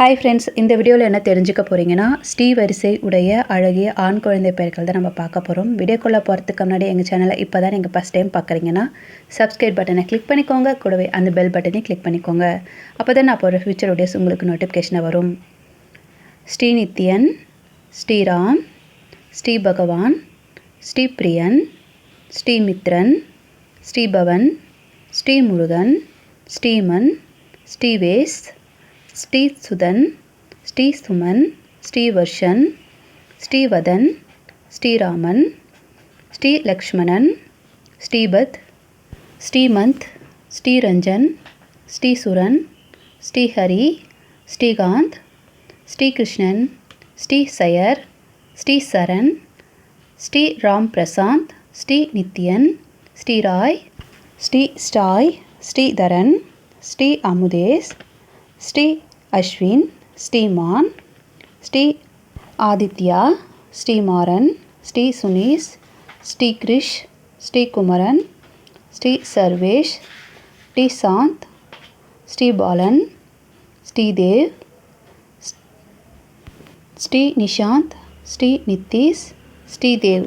Hi friends இந்த வீடியோவில் என்ன தெரிஞ்சுக்க போகிறீங்கன்னா ஸ்ரீ வரிசை உடைய அழகிய ஆண் குழந்தை பெயர்கள் தான் நம்ம பார்க்க போகிறோம் வீடியோக்குள்ளே போகிறதுக்கு முன்னாடி எங்கள் சேனலை இப்போ தான் நீங்கள் ஃபஸ்ட் டைம் பார்க்குறீங்கன்னா சப்ஸ்கிரைப் பட்டனை கிளிக் பண்ணிக்கோங்க. கூடவே அந்த பெல் பட்டனையும் கிளிக் பண்ணிக்கோங்க. அப்போ தான் நான் போகிற ஃபியூச்சர் வீடியோஸ் உங்களுக்கு நோட்டிஃபிகேஷனாக வரும். ஸ்ரீநித்யன் ஸ்ரீராம் ஸ்ரீ பகவான் ஸ்ரீபிரியன் ஸ்ரீமித்ரன் ஸ்ரீபவன் ஸ்ரீமுருகன் ஸ்ரீமன் ஸ்ரீவேஸ் ஸ்ரீ சுதன் ஸ்ரீ சுமன் ஸ்ரீவர்ஷன் ஸ்ரீவதன் ஸ்ரீராமன் ஸ்ரீ லக்ஷ்மணன் ஸ்ரீபத் ஸ்ரீமந்த் ஸ்ரீரஞ்சன் ஸ்ரீசுரன் ஸ்ரீஹரி ஸ்ரீகாந்த் ஸ்ரீகிருஷ்ணன் ஸ்ரீ சயர் ஸ்ரீ சரண் ஸ்ரீ ராம் பிரசாந்த் ஸ்ரீ நித்யன் ஸ்ரீராய் ஸ்ரீ ஸ்டாய் ஸ்ரீதரன் ஸ்ரீ அமுதேஷ் ஸ்ரீ அஸ்வின் ஸ்ரீமான் ஸ்ரீ ஆதித்யா ஸ்ரீமாறன் ஸ்ரீ சுனீஷ் ஸ்ரீ கிரிஷ் ஸ்ரீ குமரன் ஸ்ரீ சர்வேஷ் ஸ்ரீ சாந்த் ஸ்ரீ பாலன் ஸ்ரீதேவ் ஸ்ரீ நிஷாந்த் ஸ்ரீ நித்தீஷ் ஸ்ரீதேவ்